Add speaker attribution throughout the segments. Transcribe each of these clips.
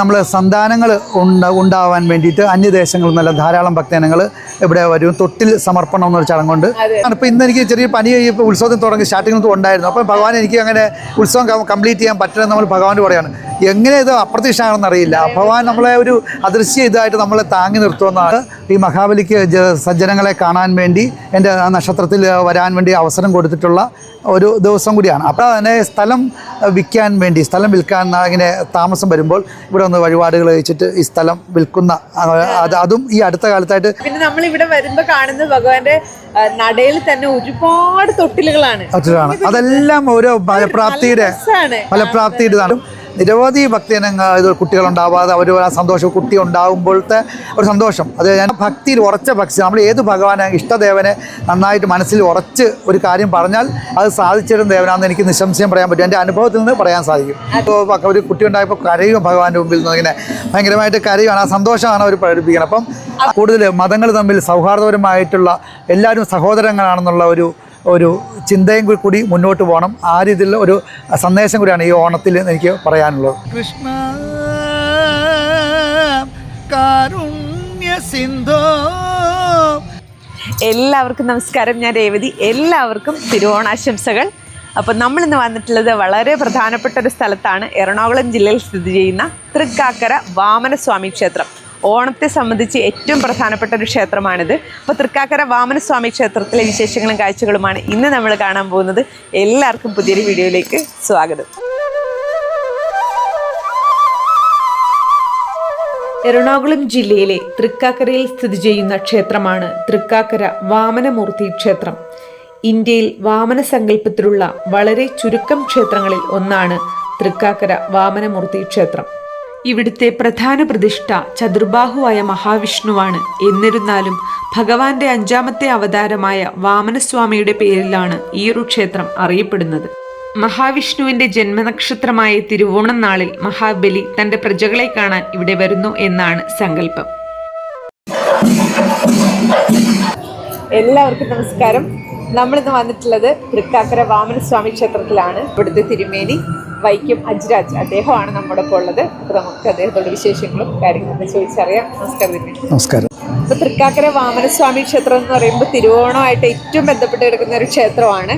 Speaker 1: നമ്മൾ സന്താനങ്ങൾ ഉണ്ട ഉണ്ടാവാൻ വേണ്ടിയിട്ട് അന്യദേശങ്ങളിൽ നിന്നല്ല ധാരാളം ഭക്തജനങ്ങൾ ഇവിടെ വരും. തൊട്ടിൽ സമർപ്പണം എന്നൊരു ചടങ്ങുണ്ട്. അപ്പോൾ ഇന്ന് എനിക്ക് ചെറിയ പനി ഇപ്പോൾ ഉത്സവത്തിന് തുടങ്ങി സ്റ്റാർട്ടിങ്ങിൽ ഉണ്ടായിരുന്നു. അപ്പോൾ ഭഗവാൻ എനിക്ക് അങ്ങനെ ഉത്സവം കംപ്ലീറ്റ് ചെയ്യാൻ പറ്റില്ലെന്ന് നമ്മൾ ഭഗവാൻ പറയാണ് എങ്ങനെ ഇത് അപ്രത്യക്ഷമാണെന്ന് അറിയില്ല. ഭഗവാൻ നമ്മളെ ഒരു അദൃശ്യ ഇതായിട്ട് നമ്മളെ താങ്ങി നിർത്തുമെന്നാണ് ഈ മഹാബലിക്ക് സജ്ജനങ്ങളെ കാണാൻ വേണ്ടി എന്റെ നക്ഷത്രത്തിൽ വരാൻ വേണ്ടി അവസരം കൊടുത്തിട്ടുള്ള ഒരു ദിവസം കൂടിയാണ്. അപ്പോൾ അതിനെ സ്ഥലം വിൽക്കാൻ വേണ്ടി സ്ഥലം വിൽക്കാൻ ഇങ്ങനെ താമസം വരുമ്പോൾ ഇവിടെ ഒന്ന് വഴിപാടുകൾ കഴിച്ചിട്ട് ഈ സ്ഥലം വിൽക്കുന്ന അത് അതും ഈ അടുത്ത കാലത്തായിട്ട്
Speaker 2: പിന്നെ നമ്മൾ ഇവിടെ വരുമ്പോ കാണുന്നത് ഭഗവാന്റെ നടയിൽ തന്നെ ഒരുപാട് തൊട്ടിലുകളാണ്.
Speaker 1: അതെല്ലാം ഓരോ ഫലപ്രാപ്തിയുടെ ഫലപ്രാപ്തിയുടെ നിരവധി ഭക്തജനങ്ങൾ ഇത് കുട്ടികളുണ്ടാവാതെ അവർ ആ സന്തോഷം കുട്ടി ഉണ്ടാകുമ്പോഴത്തെ ഒരു സന്തോഷം. അത് ഞാൻ ഭക്തിയിൽ ഉറച്ച ഭക്തി നമ്മൾ ഏത് ഭഗവാനെ ഇഷ്ടദേവനെ നന്നായിട്ട് മനസ്സിൽ ഉറച്ച് ഒരു കാര്യം പറഞ്ഞാൽ അത് സാധിച്ചിടും ദേവനാണെന്ന് എനിക്ക് നിശംശയം പറയാൻ പറ്റും. എന്റെ അനുഭവത്തിൽ നിന്ന് പറയാൻ സാധിക്കും. ഇപ്പോൾ ഒരു കുട്ടി ഉണ്ടായപ്പോൾ കരയും ഭഗവാന്റെ മുമ്പിൽ നിന്ന് ഇങ്ങനെ ഭയങ്കരമായിട്ട് കരയുമാണ് ആ സന്തോഷമാണ് അവർ പ്രകടിപ്പിക്കുന്നത്. അപ്പം കൂടുതൽ മതങ്ങൾ തമ്മിൽ സൗഹാർദ്ദപരമായിട്ടുള്ള എല്ലാവരും സഹോദരങ്ങളാണെന്നുള്ള ഒരു ഒരു ചിന്തയും കൂടി- മുന്നോട്ട് പോകണം. ആ രീതിയിലുള്ള ഒരു സന്ദേശം കൂടിയാണ് ഈ ഓണത്തിൽ എനിക്ക് പറയാനുള്ളത്. കൃഷ്ണ കാരുണ്യ സിന്ധോ.
Speaker 2: എല്ലാവർക്കും നമസ്കാരം. ഞാൻ രേവതി. എല്ലാവർക്കും തിരുവോണാശംസകൾ. അപ്പോൾ നമ്മളിന്ന് വന്നിട്ടുള്ളത് വളരെ പ്രധാനപ്പെട്ട ഒരു സ്ഥലത്താണ്. എറണാകുളം ജില്ലയിൽ സ്ഥിതി ചെയ്യുന്ന തൃക്കാക്കര വാമനസ്വാമി ക്ഷേത്രം. ഓണത്തെ സംബന്ധിച്ച് ഏറ്റവും പ്രധാനപ്പെട്ട ഒരു ക്ഷേത്രമാണിത്. അപ്പോൾ തൃക്കാക്കര വാമനസ്വാമി ക്ഷേത്രത്തിലെ വിശേഷങ്ങളും കാഴ്ചകളുമാണ് ഇന്ന് നമ്മൾ കാണാൻ പോകുന്നത്. എല്ലാവർക്കും പുതിയൊരു വീഡിയോയിലേക്ക് സ്വാഗതം.
Speaker 3: എറണാകുളം ജില്ലയിലെ തൃക്കാക്കരയിൽ സ്ഥിതി ചെയ്യുന്ന ക്ഷേത്രമാണ് തൃക്കാക്കര വാമനമൂർത്തി ക്ഷേത്രം. ഇന്ത്യയിൽ വാമന സങ്കല്പത്തിലുള്ള വളരെ ചുരുക്കം ക്ഷേത്രങ്ങളിൽ ഒന്നാണ് തൃക്കാക്കര വാമനമൂർത്തി ക്ഷേത്രം. ഇവിടുത്തെ പ്രധാന പ്രതിഷ്ഠ ചതുർബാഹുവായ മഹാവിഷ്ണുവാണ്. എന്നിരുന്നാലും ഭഗവാന്റെ അഞ്ചാമത്തെ അവതാരമായ വാമനസ്വാമിയുടെ പേരിലാണ് ഈയൊരു ക്ഷേത്രം അറിയപ്പെടുന്നത്. മഹാവിഷ്ണുവിന്റെ ജന്മനക്ഷത്രമായ തിരുവോണം നാളിൽ മഹാബലി തന്റെ പ്രജകളെ കാണാൻ ഇവിടെ വരുന്നു എന്നാണ് സങ്കല്പം.
Speaker 2: എല്ലാവർക്കും നമസ്കാരം. നമ്മളിന്ന് വന്നിട്ടുള്ളത് തൃക്കാക്കര വാമനസ്വാമി ക്ഷേത്രത്തിലാണ്. ഇവിടുത്തെ തിരുമേനി വൈക്കം അജ്രാജ് അദ്ദേഹമാണ് നമ്മുടെ ഇപ്പോൾ ഉള്ളത്. അപ്പോൾ നമുക്ക് അദ്ദേഹത്തോട് വിശേഷങ്ങളും കാര്യങ്ങളൊക്കെ ചോദിച്ചറിയാം. നമസ്കാരം തിരുമേനി
Speaker 1: നമസ്കാരം.
Speaker 2: അപ്പോൾ തൃക്കാക്കര വാമനസ്വാമി ക്ഷേത്രം എന്ന് പറയുമ്പോൾ തിരുവോണമായിട്ട് ഏറ്റവും ബന്ധപ്പെട്ട് കിടക്കുന്ന ഒരു ക്ഷേത്രമാണ്.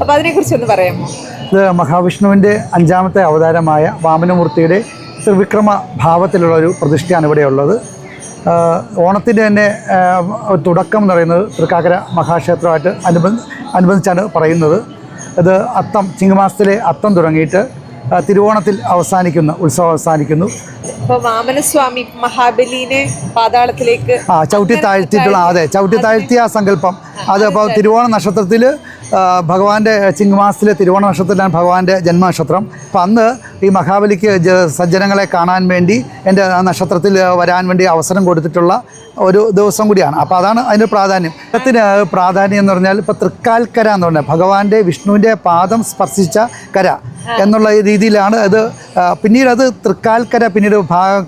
Speaker 2: അപ്പോൾ അതിനെക്കുറിച്ച് ഒന്ന് പറയാമോ?
Speaker 1: ഇത് മഹാവിഷ്ണുവിന്റെ അഞ്ചാമത്തെ അവതാരമായ വാമനമൂർത്തിയുടെ ത്രിവിക്രമ ഭാവത്തിലുള്ള ഒരു പ്രതിഷ്ഠയാണ് ഇവിടെയുള്ളത്. ഓണത്തിന്റെ തന്നെ തുടക്കം എന്ന് പറയുന്നത് തൃക്കാക്കര മഹാക്ഷേത്രമായിട്ട് അനുബന്ധ അനുബന്ധിച്ചാണ് പറയുന്നത്. അത് അത്തം ചിങ്ങമാസത്തിലെ അത്തം തുടങ്ങിയിട്ട് തിരുവോണത്തിൽ അവസാനിക്കുന്നു ഉത്സവം അവസാനിക്കുന്നു.
Speaker 2: വാമനസ്വാമി മഹാബലിനെ പാതാളത്തിലേക്ക്
Speaker 1: ആ ചവിട്ടി താഴ്ത്തിയിട്ടുള്ള അതെ ചവിട്ടി താഴ്ത്തിയ ആ സങ്കല്പം. അത് അപ്പോൾ തിരുവോണ നക്ഷത്രത്തിൽ ഭഗവാന്റെ ചിങ്ങമാസത്തിലെ തിരുവോണ നക്ഷത്രത്തിലാണ് ഭഗവാന്റെ ജന്മനക്ഷത്രം. അപ്പം അന്ന് ഈ മഹാബലിക്ക് സജ്ജനങ്ങളെ കാണാൻ വേണ്ടി എന്റെ നക്ഷത്രത്തിൽ വരാൻ വേണ്ടി അവസരം കൊടുത്തിട്ടുള്ള ഒരു ദിവസം കൂടിയാണ്. അപ്പോൾ അതാണ് അതിന്റെ പ്രാധാന്യം. ത്തിന് പ്രാധാന്യം എന്ന് പറഞ്ഞാൽ ഇപ്പോൾ തൃക്കാൽക്കര എന്ന് പറഞ്ഞാൽ ഭഗവാന്റെ വിഷ്ണുവിന്റെ പാദം സ്പർശിച്ച കര എന്നുള്ള രീതിയിലാണ് അത് പിന്നീട് അത് തൃക്കാൽക്കര പിന്നീട്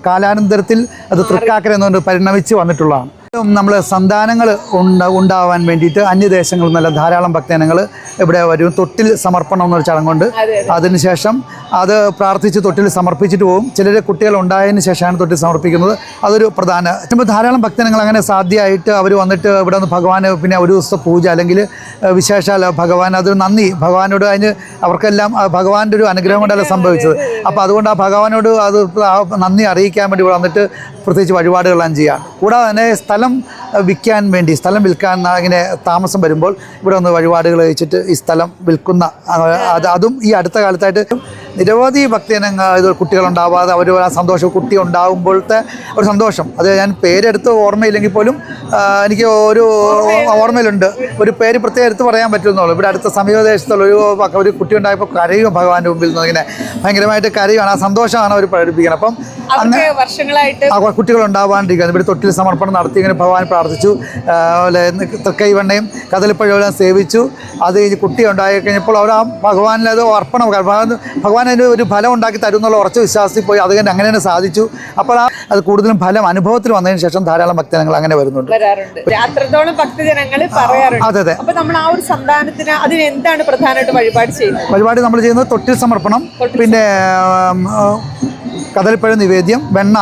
Speaker 1: കാലാനന്തരത്തിൽ അത് തൃക്കാക്കര പറഞ്ഞ് പരിണമിച്ച് വന്നിട്ടുള്ളതാണ്. നമ്മൾ സന്താനങ്ങൾ ഉണ്ട ഉണ്ടാവാൻ വേണ്ടിയിട്ട് അന്യദേശങ്ങളിൽ നല്ല ധാരാളം ഭക്തജനങ്ങൾ ഇവിടെ വരും. തൊട്ടിൽ സമർപ്പണം എന്നൊരു ചടങ്ങുണ്ട്. അതിനുശേഷം അത് പ്രാർത്ഥിച്ച് തൊട്ടിൽ സമർപ്പിച്ചിട്ട് പോകും ചിലർ കുട്ടികൾ ഉണ്ടായതിന് ശേഷമാണ് തൊട്ടിൽ സമർപ്പിക്കുന്നത്. അതൊരു പ്രധാന ഇപ്പോൾ ധാരാളം ഭക്തനങ്ങൾ അങ്ങനെ സാധ്യമായിട്ട് അവർ വന്നിട്ട് ഇവിടെ നിന്ന് ഭഗവാന് പിന്നെ ഒരു ദിവസത്തെ പൂജ അല്ലെങ്കിൽ വിശേഷാൽ ഭഗവാൻ അതൊരു നന്ദി. ഭഗവാനോട് അതിന് അവർക്കെല്ലാം ഭഗവാന്റെ ഒരു അനുഗ്രഹം കൊണ്ടല്ല സംഭവിച്ചത്. അപ്പോൾ അതുകൊണ്ട് ആ ഭഗവാനോട് അത് നന്ദി അറിയിക്കാൻ വേണ്ടി ഇവിടെ വന്നിട്ട് പ്രത്യേകിച്ച് വഴിപാടുകളെല്ലാം ചെയ്യാം. കൂടാതെ തന്നെ സ്ഥലം വിൽക്കാൻ വേണ്ടി സ്ഥലം വിൽക്കാൻ ഇങ്ങനെ താമസം വരുമ്പോൾ ഇവിടെ ഒന്ന് വഴിപാടുകൾ വെച്ചിട്ട് ഈ സ്ഥലം വിൽക്കുന്ന അത് അതും ഈ അടുത്ത കാലത്തായിട്ട് നിരവധി ഭക്തജനങ്ങൾ ഇത് കുട്ടികളുണ്ടാവാതെ അവർ ആ സന്തോഷം കുട്ടി ഉണ്ടാകുമ്പോഴത്തെ ഒരു സന്തോഷം. അത് ഞാൻ പേരെടുത്ത് ഓർമ്മയില്ലെങ്കിൽ പോലും എനിക്ക് ഒരു ഓർമ്മയിലുണ്ട്. ഒരു പേര് പ്രത്യേകം എടുത്ത് പറയാൻ പറ്റുമെന്നുള്ളൂ. ഇവിടെ അടുത്ത സമീപദേശത്തുള്ള ഒരു ഒരു കുട്ടി ഉണ്ടായപ്പോൾ കരയും ഭഗവാന്റെ മുമ്പിൽ നിന്ന് ഇങ്ങനെ ഭയങ്കരമായിട്ട് കരയുമാണ് ആ സന്തോഷമാണ് അവർ പ്രകടിപ്പിക്കുന്നത്. അപ്പം
Speaker 2: അങ്ങനെ വർഷങ്ങളായിട്ട്
Speaker 1: ആ കുട്ടികൾ ഉണ്ടാവാണ്ടിരിക്കുക ഇവിടെ തൊട്ടിൽ സമർപ്പണം നടത്തി ഇങ്ങനെ ഭഗവാൻ പ്രാർത്ഥിച്ചു. തൃക്കൈവണ്ണയും കദളിപ്പഴമെല്ലാം സേവിച്ചു. അത് കഴിഞ്ഞ് കുട്ടി ഉണ്ടായി കഴിഞ്ഞപ്പോൾ അവർ ആ ഭഗവാനിൽ അത് അർപ്പണം ഭഗവാൻ ഭഗവാൻ അതിന് ഒരു ഫലം ഉണ്ടാക്കി തരും എന്നുള്ള ഉറച്ച വിശ്വാസത്തിൽ പോയി അത് തന്നെ അങ്ങനെ തന്നെ സാധിച്ചു. അപ്പോൾ ആ അത് കൂടുതലും ഫലം അനുഭവത്തിൽ വന്നതിന് ശേഷം ധാരാളം ഭക്തജനങ്ങൾ അങ്ങനെ വരുന്നുണ്ട്.
Speaker 2: വരാറുണ്ട്. രാത്രത്തോളം ഭക്തജനങ്ങൾ പറയാറുണ്ട്.
Speaker 1: അതെ അതെ.
Speaker 2: അപ്പൊ നമ്മൾ ആ ഒരു സന്താനത്തിന് അതിന് എന്താണ് പ്രധാനമായിട്ട് വഴിപാട് ചെയ്യുന്നത്?
Speaker 1: പരിപാടി നമ്മൾ ചെയ്യുന്നത് തൊട്ടിൽ സമർപ്പണം പിന്നെ കദളിപ്പഴ നിവേദ്യം വെണ്ണ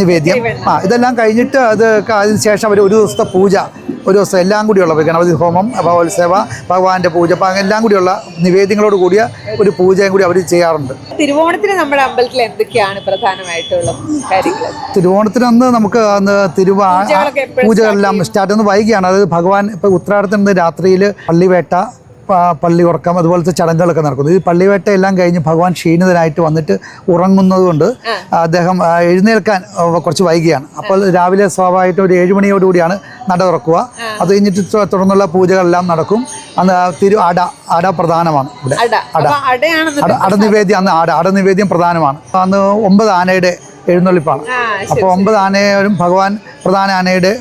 Speaker 1: നിവേദ്യം. ആ ഇതെല്ലാം കഴിഞ്ഞിട്ട് അത് അതിന് ശേഷം അവർ ഒരു ദിവസത്തെ പൂജ. ഒരു ദിവസം എല്ലാം കൂടിയുള്ള ഗണപതി ഹോമം ഭഗവത്സേവ ഭഗവാന്റെ പൂജ എല്ലാം കൂടിയുള്ള നിവേദ്യങ്ങളോട് കൂടിയ ഒരു പൂജയും കൂടി അവർ ചെയ്യാറുണ്ട്.
Speaker 2: തിരുവോണത്തിന് നമ്മുടെ അമ്പലത്തിൽ എന്തൊക്കെയാണ് പ്രധാനമായിട്ടുള്ള കാര്യങ്ങൾ?
Speaker 1: തിരുവോണത്തിന് അന്ന് നമുക്ക് അന്ന് തിരുവാ പൂജകളെല്ലാം സ്റ്റാർട്ട് ചെയ്യുന്നത് വൈകിയാണ്. അതായത് ഭഗവാൻ ഇപ്പോൾ ഉത്രാടത്തിന് രാത്രിയിൽ പള്ളിവേട്ട പള്ളി ഉറക്കം അതുപോലത്തെ ചടങ്ങുകളൊക്കെ നടക്കുന്നു. ഈ പള്ളിവേട്ട എല്ലാം കഴിഞ്ഞ് ഭഗവാൻ ക്ഷീണിതനായിട്ട് വന്നിട്ട് ഉറങ്ങുന്നത് കൊണ്ട് അദ്ദേഹം എഴുന്നേൽക്കാൻ കുറച്ച് വൈകിയാണ്. അപ്പോൾ രാവിലെ സ്വാഭാവികമായിട്ട് ഒരു ഏഴ് മണിയോടുകൂടിയാണ് നട തുറക്കുക. അത് കഴിഞ്ഞിട്ട് തുടർന്നുള്ള പൂജകളെല്ലാം നടക്കും. അന്ന് തിരു അട അട പ്രധാനമാണ് ഇവിടെ.
Speaker 2: അട.
Speaker 1: അട. അടനിവേദ്യം അന്ന് അട നിവേദ്യം പ്രധാനമാണ്. അന്ന് ഒമ്പത് ആനയുടെ എഴുന്നള്ളിപ്പാണ്. അപ്പോൾ ഒമ്പത് ആനയും ഭഗവാൻ പ്രധാന ആനയുടെ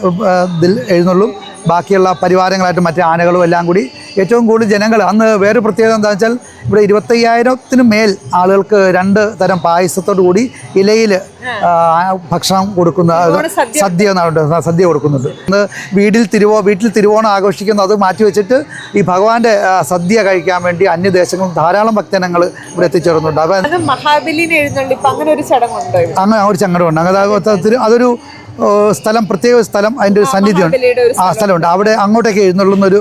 Speaker 1: ഇതിൽ എഴുന്നള്ളും. ബാക്കിയുള്ള പരിവാരങ്ങളായിട്ട് മറ്റു ആനകളും എല്ലാം കൂടി ഏറ്റവും കൂടുതൽ ജനങ്ങൾ അന്ന് വേറെ പ്രത്യേകത എന്താ വെച്ചാൽ ഇവിടെ ഇരുപത്തയ്യായിരത്തിന് മേൽ ആളുകൾക്ക് രണ്ട് തരം പായസത്തോടു കൂടി ഇലയിൽ ഭക്ഷണം കൊടുക്കുന്ന
Speaker 2: സദ്യ
Speaker 1: സദ്യ സദ്യ കൊടുക്കുന്നുണ്ട് അന്ന് വീട്ടിൽ തിരുവോ വീട്ടിൽ തിരുവോണം ആഘോഷിക്കുന്നു അത് മാറ്റി വെച്ചിട്ട് ഈ ഭഗവാന്റെ സദ്യ കഴിക്കാൻ വേണ്ടി അന്യദേശങ്ങളും ധാരാളം ഭക്തജനങ്ങൾ ഇവിടെ എത്തിച്ചേർന്നുണ്ട് അപ്പം
Speaker 2: അങ്ങനെ ഒരു ചടങ്ങുണ്ട്.
Speaker 1: അങ്ങനെ ഒരു ചങ്ങടമുണ്ട്. അങ്ങനെ അതൊരു സ്ഥലം പ്രത്യേക സ്ഥലം അതിന്റെ ഒരു സന്നിധിയുണ്ട്. ആ സ്ഥലമുണ്ട്. അവിടെ അങ്ങോട്ടേക്ക് എഴുന്നള്ളുന്ന ഒരു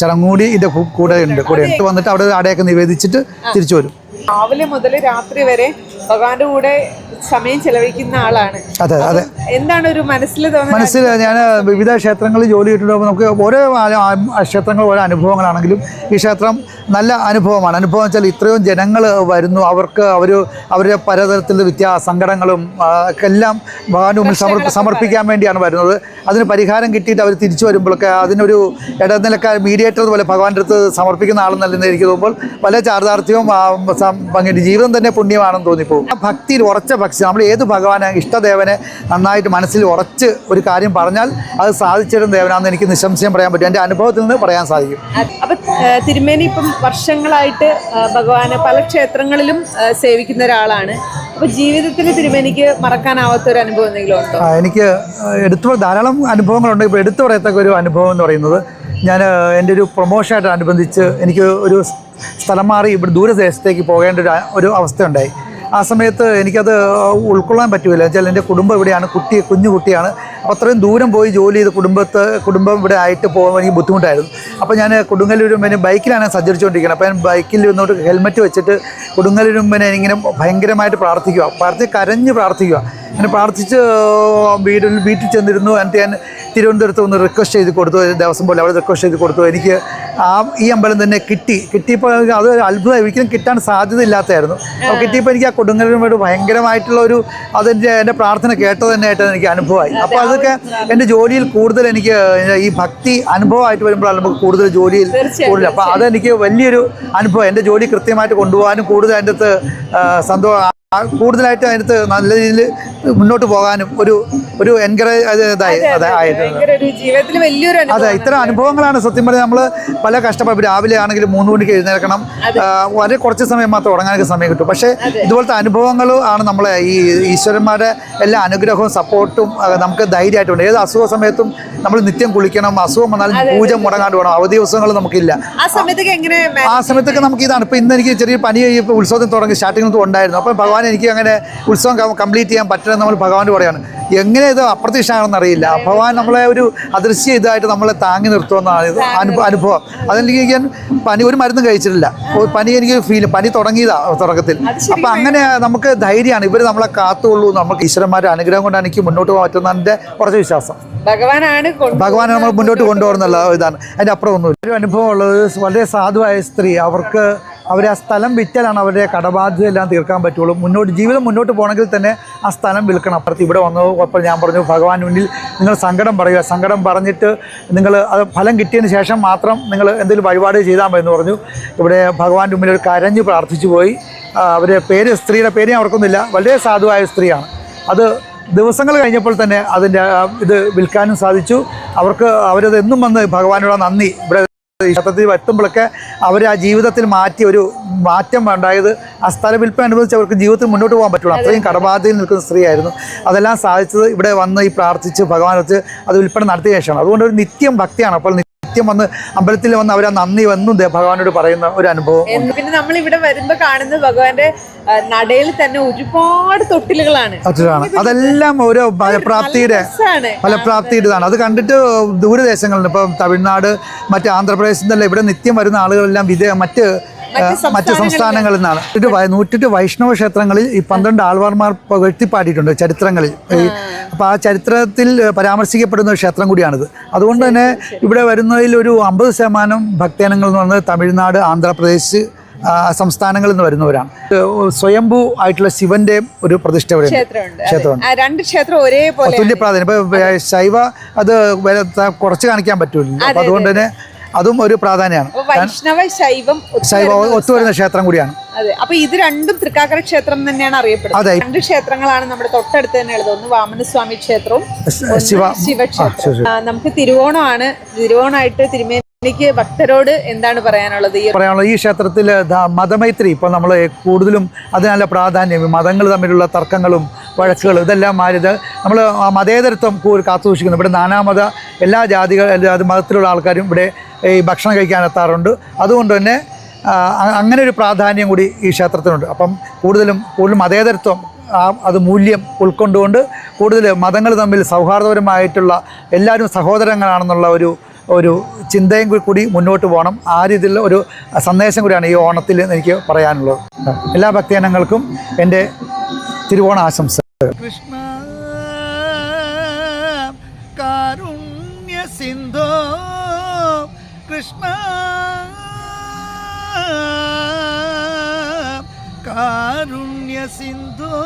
Speaker 1: ചടങ്ങ് കൂടി ഇതിന്റെ കൂടെ ഉണ്ട്. കൂടെ ഉണ്ട് വന്നിട്ട് അവിടെ അടയൊക്കെ നിവേദിച്ചിട്ട് തിരിച്ചു വരും.
Speaker 2: രാവിലെ മുതൽ രാത്രി വരെ ഭഗവാന്റെ കൂടെ സമയം ചെലവഴിക്കുന്ന ആളാണ്.
Speaker 1: അതെ അതെ.
Speaker 2: എന്താണ് ഒരു മനസ്സിൽ തോന്നുന്നത്?
Speaker 1: മനസ്സിൽ ഞാൻ വിവിധ ക്ഷേത്രങ്ങളിൽ ജോലി കിട്ടുമ്പോൾ നമുക്ക് ഓരോ ക്ഷേത്രങ്ങൾ ഓരോ അനുഭവങ്ങളാണെങ്കിലും ഈ ക്ഷേത്രം നല്ല അനുഭവമാണ്. അനുഭവം വെച്ചാൽ ഇത്രയും ജനങ്ങൾ വരുന്നു. അവർക്ക് അവർ അവരുടെ പലതരത്തിലുള്ള വ്യത്യാസ സങ്കടങ്ങളും ഒക്കെ എല്ലാം ഭഗവാന്റെ മുമ്പിൽ സമർപ്പിക്കാൻ വേണ്ടിയാണ് വരുന്നത്. അതിന് പരിഹാരം കിട്ടിയിട്ട് അവർ തിരിച്ചു വരുമ്പോഴൊക്കെ അതിനൊരു ഇടനിലക്കാർ മീഡിയേറ്റർ പോലെ ഭഗവാന്റെ അടുത്ത് സമർപ്പിക്കുന്ന ആളെന്നല്ലെന്ന് എനിക്ക് തോന്നുമ്പോൾ പല ചാർദാർത്ഥ്യവും പങ്കിട്ട് ജീവിതം തന്നെ പുണ്യമാണെന്ന് തോന്നിപ്പോകും ആ ഭക്തിയിൽ ഉറച്ച ഭക്തി. നമ്മൾ ഏത് ഭഗവാനെ ഇഷ്ടദേവനെ നന്നായിട്ട് മനസ്സിൽ ഉറച്ച് ഒരു കാര്യം പറഞ്ഞാൽ അത് സാധിച്ചിടും ദേവനാണെന്ന് എനിക്ക് നിശംശയം പറയാൻ പറ്റും. എന്റെ അനുഭവത്തിൽ നിന്ന് പറയാൻ സാധിക്കും.
Speaker 2: അപ്പോൾ തിരുമേനി ഇപ്പം വർഷങ്ങളായിട്ട് ഭഗവാനെ പല ക്ഷേത്രങ്ങളിലും സേവിക്കുന്ന ഒരാളാണ്. ജീവിതത്തിൽ ഒരു
Speaker 1: എനിക്ക് എടുത്തു ധാരാളം അനുഭവങ്ങളുണ്ട്. ഇപ്പോൾ എടുത്തു പറയത്തക്ക ഒരു അനുഭവം എന്ന് പറയുന്നത് ഞാൻ എന്റെ ഒരു പ്രൊമോഷനായിട്ട് അനുബന്ധിച്ച് എനിക്ക് ഒരു സ്ഥലം മാറി ഇവിടെ ദൂരദേശത്തേക്ക് പോകേണ്ട ഒരു ഒരു അവസ്ഥയുണ്ടായി. ആ സമയത്ത് എനിക്കത് ഉൾക്കൊള്ളാൻ പറ്റുമില്ല വെച്ചാൽ എന്റെ കുടുംബം ഇവിടെയാണ്. കുട്ടി കുഞ്ഞു കുട്ടിയാണ്. അപ്പോൾ അത്രയും ദൂരം പോയി ജോലി ചെയ്ത് കുടുംബത്ത് കുടുംബം ഇവിടെ ആയിട്ട് പോകാൻ എനിക്ക് ബുദ്ധിമുട്ടായിരുന്നു. അപ്പോൾ ഞാൻ കൊടുങ്ങല്ലൂരും പിന്നെ ബൈക്കിലാണ് സഞ്ചരിച്ചുകൊണ്ടിരിക്കുന്നത്. അപ്പോൾ ഞാൻ ബൈക്കിൽ വന്നോട്ട് ഹെൽമെറ്റ് വെച്ചിട്ട് കൊടുങ്ങല്ലൂരും പിന്നെ ഇങ്ങനെ ഭയങ്കരമായിട്ട് പ്രാർത്ഥിക്കുക. പ്രാർത്ഥി കരഞ്ഞ് പ്രാർത്ഥിക്കുക. അങ്ങനെ പ്രാർത്ഥിച്ച് വീട്ടിൽ വീട്ടിൽ ചെന്നിരുന്നു. എന്നിട്ട് ഞാൻ തിരുവനന്തപുരത്ത് ഒന്ന് റിക്വസ്റ്റ് ചെയ്ത് കൊടുത്തു. ദിവസം പോലെ അവിടെ റിക്വസ്റ്റ് ചെയ്ത് കൊടുത്തു. എനിക്ക് ആ ഈ അമ്പലം തന്നെ കിട്ടി. കിട്ടിയപ്പോൾ അത് അത്ഭുതം ഒരിക്കലും കിട്ടാൻ സാധ്യത ഇല്ലാത്തതായിരുന്നു അപ്പോൾ കിട്ടിയപ്പോൾ എനിക്ക് ആ കൊടുങ്ങല്ലൂരുമായിട്ട് ഭയങ്കരമായിട്ടുള്ള ഒരു അതെന്റെ എന്റെ പ്രാർത്ഥന കേട്ടത് തന്നെ ആയിട്ട് എനിക്ക് അനുഭവമായി. അപ്പോൾ അതൊക്കെ എന്റെ ജോലിയിൽ കൂടുതൽ എനിക്ക് ഈ ഭക്തി അനുഭവമായിട്ട് വരുമ്പോഴാണ് നമുക്ക് കൂടുതൽ ജോലിയിൽ കൂടുതൽ. അപ്പോൾ അതെനിക്ക് വലിയൊരു അനുഭവം. എന്റെ ജോലി കൃത്യമായിട്ട് കൊണ്ടുപോകാനും കൂടുതൽ അതിന്റെ അകത്ത് സന്തോഷം കൂടുതലായിട്ട് അതിനകത്ത് നല്ല രീതിയിൽ മുന്നോട്ട് പോകാനും ഒരു ഒരു എൻകറേജ് ഇതായി അതെ ആയിട്ട്
Speaker 2: ഭയങ്കര ജീവിതത്തിൽ വലിയൊരു
Speaker 1: അതെ ഇത്തരം അനുഭവങ്ങളാണ് സത്യം പറഞ്ഞാൽ നമ്മൾ പല കഷ്ടപ്പാട് രാവിലെ ആണെങ്കിലും മൂന്ന് മണിക്ക് എഴുന്നേൽക്കണം. വളരെ കുറച്ച് സമയം മാത്രം ഉറങ്ങാനൊക്കെ സമയം കിട്ടും. പക്ഷേ ഇതുപോലത്തെ അനുഭവങ്ങൾ ആണ് നമ്മളെ ഈ ഈശ്വരന്മാരുടെ എല്ലാ അനുഗ്രഹവും സപ്പോർട്ടും നമുക്ക് ധൈര്യമായിട്ടുണ്ട് ഏത് അസുഖ സമയത്തും നമ്മൾ നിത്യം കുളിക്കണം അസുഖം വന്നാലും പൂജ മുടങ്ങാണ്ട് വേണം. അവധി ദിവസങ്ങൾ നമുക്കില്ല.
Speaker 2: ആ സമയത്തൊക്കെ എങ്ങനെ
Speaker 1: ആ സമയത്തൊക്കെ നമുക്ക് ഇതാണ്. ഇപ്പം ഇന്ന് എനിക്ക് ചെറിയ പനി ഇപ്പോൾ ഉത്സവത്തിന് തുടങ്ങി സ്റ്റാർട്ടിങ്ങിൽ ഉണ്ടായിരുന്നു. അപ്പം ഭഗവാൻ എനിക്ക് അങ്ങനെ ഉത്സവം കംപ്ലീറ്റ് ചെയ്യാൻ പറ്റില്ല നമ്മൾ ഭഗവാന്റെ പറയാണ്. എങ്ങനെ ഇത് അപ്രത്യക്ഷമാണെന്ന് അറിയില്ല. ഭഗവാൻ നമ്മളെ ഒരു അദൃശ്യ ഇതായിട്ട് നമ്മളെ താങ്ങി നിർത്തുമെന്നാണ് ഇത് അനുഭവം അനുഭവം. അതെനിക്ക് ഞാൻ പനി ഒരു മരുന്നും കഴിച്ചിട്ടില്ല. പനി എനിക്ക് ഫീൽ പനി തുടങ്ങിയതാ തുടക്കത്തിൽ. അപ്പം അങ്ങനെ നമുക്ക് ധൈര്യമാണ്. ഇവർ നമ്മളെ കാത്തുകൊള്ളൂ. നമുക്ക് ഈശ്വരന്മാരുടെ അനുഗ്രഹം കൊണ്ടാണ് എനിക്ക് മുന്നോട്ട് പോകാൻ പറ്റുന്ന എന്റെ കുറച്ച് വിശ്വാസം.
Speaker 2: ഭഗവാനാണ്
Speaker 1: ഭഗവാനെ നമ്മൾ മുന്നോട്ട് കൊണ്ടുപോകുന്നുള്ള ഇതാണ്. അതിന്റെ അപ്പുറം ഒന്നും ഒരു അനുഭവം ഉള്ളത് വളരെ സാധുവായ സ്ത്രീ. അവർക്ക് അവർ ആ സ്ഥലം വിറ്റലാണ് അവരുടെ കടബാധ്യത എല്ലാം തീർക്കാൻ പറ്റുള്ളൂ. മുന്നോട്ട് ജീവിതം മുന്നോട്ട് പോകണമെങ്കിൽ തന്നെ ആ സ്ഥലം വിൽക്കണം. അപ്പുറത്ത് ഇവിടെ വന്നു അപ്പോൾ ഞാൻ പറഞ്ഞു ഭഗവാൻ മുന്നിൽ നിങ്ങൾ സങ്കടം പറയുക. സങ്കടം പറഞ്ഞിട്ട് നിങ്ങൾ അത് ഫലം കിട്ടിയതിന് ശേഷം മാത്രം നിങ്ങൾ എന്തെങ്കിലും വഴിപാട് ചെയ്താൽ മതി എന്ന് പറഞ്ഞു. ഇവിടെ ഭഗവാന്റെ മുന്നിൽ ഒരു കരഞ്ഞ് പ്രാർത്ഥിച്ചു പോയി. അവരെ പേര് സ്ത്രീയുടെ പേര് ഞാൻ ഓർക്കുന്നില്ല വളരെ സാധുവായ സ്ത്രീയാണ്. അത് ദിവസങ്ങൾ കഴിഞ്ഞപ്പോൾ തന്നെ അതിന്റെ ഇത് വിൽക്കാനും സാധിച്ചു. അവർക്ക് അവരത് എന്നും വന്ന് ഭഗവാനോട് നന്ദി. ഇവിടെ ക്ഷേത്രത്തിൽ എത്തുമ്പോഴൊക്കെ അവർ ആ ജീവിതത്തിൽ മാറ്റി ഒരു മാറ്റം ഉണ്ടായത് ആ സ്ഥല വിൽപ്പന അനുവദിച്ച് അവർക്ക് ജീവിതത്തിൽ മുന്നോട്ട് പോകാൻ പറ്റുള്ളൂ. അത്രയും കടബാധയിൽ നിൽക്കുന്ന സ്ത്രീയായിരുന്നു. അതെല്ലാം സാധിച്ചത് ഇവിടെ വന്ന് ഈ പ്രാർത്ഥിച്ച് ഭഗവാൻ വെച്ച് അത് വിൽപ്പന നടത്തിയ ശേഷമാണ്. അതുകൊണ്ട് ഒരു നിത്യം ഭക്തിയാണ്. അപ്പോൾ നിത്യം നിത്യം വന്ന് അമ്പലത്തിൽ വന്ന് അവർ ആ നന്ദി വന്നും ഭഗവാനോട് പറയുന്ന ഒരു അനുഭവം
Speaker 2: പിന്നെ നമ്മൾ ഇവിടെ വരുമ്പോ കാണുന്നത് ഭഗവാന്റെ നടയിൽ തന്നെ ഒരുപാട് തൊട്ടിലുകളാണ്.
Speaker 1: അതെല്ലാം ഓരോ ഫലപ്രാപ്തിയുടെ ഫലപ്രാപ്തിയുടേതാണ് അത് കണ്ടിട്ട് ദൂരദേശങ്ങളിൽ ഇപ്പം തമിഴ്നാട് മറ്റ് ആന്ധ്രാപ്രദേശിൽ നിന്നല്ല ഇവിടെ നിത്യം വരുന്ന ആളുകളെല്ലാം വിദേ മറ്റ് മറ്റ് സംസ്ഥാനങ്ങളിൽ നിന്നാണ്. ഇത് നൂറ്റെട്ട് വൈഷ്ണവ ക്ഷേത്രങ്ങളിൽ ഈ പന്ത്രണ്ട് ആൾവാർമാർ പുകഴ്ത്തിപ്പാടിയിട്ടുണ്ട് ചരിത്രങ്ങളിൽ. ഈ അപ്പോൾ ആ ചരിത്രത്തിൽ പരാമർശിക്കപ്പെടുന്ന ഒരു ക്ഷേത്രം കൂടിയാണിത്. അതുകൊണ്ട് തന്നെ ഇവിടെ വരുന്നതിൽ ഒരു അമ്പത് ശതമാനം ഭക്തജനങ്ങൾ എന്ന് പറയുന്നത് തമിഴ്നാട് ആന്ധ്രാപ്രദേശ് സംസ്ഥാനങ്ങളിൽ നിന്ന് വരുന്നവരാണ്. സ്വയംഭു ആയിട്ടുള്ള ശിവന്റെ ഒരു പ്രതിഷ്ഠ ഇവിടെ
Speaker 2: ക്ഷേത്രമുണ്ട്. രണ്ട് ക്ഷേത്രം ഒരേപോലെ
Speaker 1: തുല്യ പ്രാധാന്യം ഇപ്പൊ ശൈവ അത് കുറച്ച് കാണിക്കാൻ പറ്റൂല അപ്പൊ അതുകൊണ്ട് തന്നെ അതും ഒരു പ്രാധാന്യമാണ്.
Speaker 2: വൈഷ്ണവ ശൈവം
Speaker 1: ശൈവ
Speaker 2: വരുന്ന
Speaker 1: ഒത്തുവരുന്ന ക്ഷേത്രം കൂടിയാണ്.
Speaker 2: അതെ. അപ്പൊ ഇത് രണ്ടും തൃക്കാക്കര ക്ഷേത്രം തന്നെയാണ് അറിയപ്പെടുന്നത്. രണ്ട് ക്ഷേത്രങ്ങളാണ് നമ്മുടെ തൊട്ടടുത്ത് തന്നെ ഉള്ളത്. ഒന്ന് വാമനസ്വാമി ക്ഷേത്രവും
Speaker 1: ശിവ
Speaker 2: ശിവക്ഷേത്രം. നമുക്ക് തിരുവോണമാണ്. തിരുവോണമായിട്ട് തിരുമേ എനിക്ക് ഭക്തരോട് എന്താണ് പറയാനുള്ളത്? ഈ
Speaker 1: പറയാനുള്ള ഈ ക്ഷേത്രത്തിൽ മതമൈത്രി ഇപ്പോൾ നമ്മൾ കൂടുതലും അതിനുള്ള പ്രാധാന്യം മതങ്ങൾ തമ്മിലുള്ള തർക്കങ്ങളും വഴക്കുകളും ഇതെല്ലാം മാറിയത് നമ്മൾ മതേതരത്വം കാത്തുസൂക്ഷിക്കുന്നു. കാത്തു സൂക്ഷിക്കുന്നു ഇവിടെ നാനാമത എല്ലാ ജാതികൾ എല്ലാ മതത്തിലുള്ള ആൾക്കാരും ഇവിടെ ഈ ഭക്ഷണം കഴിക്കാൻ എത്താറുണ്ട്. അതുകൊണ്ട് തന്നെ അങ്ങനെ ഒരു പ്രാധാന്യം കൂടി ഈ ക്ഷേത്രത്തിനുണ്ട്. അപ്പം കൂടുതലും കൂടുതലും മതേതരത്വം ആ അത് മൂല്യം ഉൾക്കൊണ്ടുകൊണ്ട് കൂടുതൽ മതങ്ങൾ തമ്മിൽ സൗഹാർദ്ദപരമായിട്ടുള്ള എല്ലാവരും സഹോദരങ്ങളാണെന്നുള്ള ഒരു ഒരു ചിന്തയും കൂടി മുന്നോട്ട് പോകണം. ആ രീതിയിലുള്ള ഒരു സന്ദേശം കൂടിയാണ് ഈ ഓണത്തിൽ എനിക്ക് പറയാനുള്ളത്. എല്ലാ ഭക്തജനങ്ങൾക്കും എന്റെ തിരുവോണ ആശംസ കൃഷ്ണ കാരുണ്യ സിന്ധോ കൃഷ്ണ കാരുണ്യ സിന്ധോ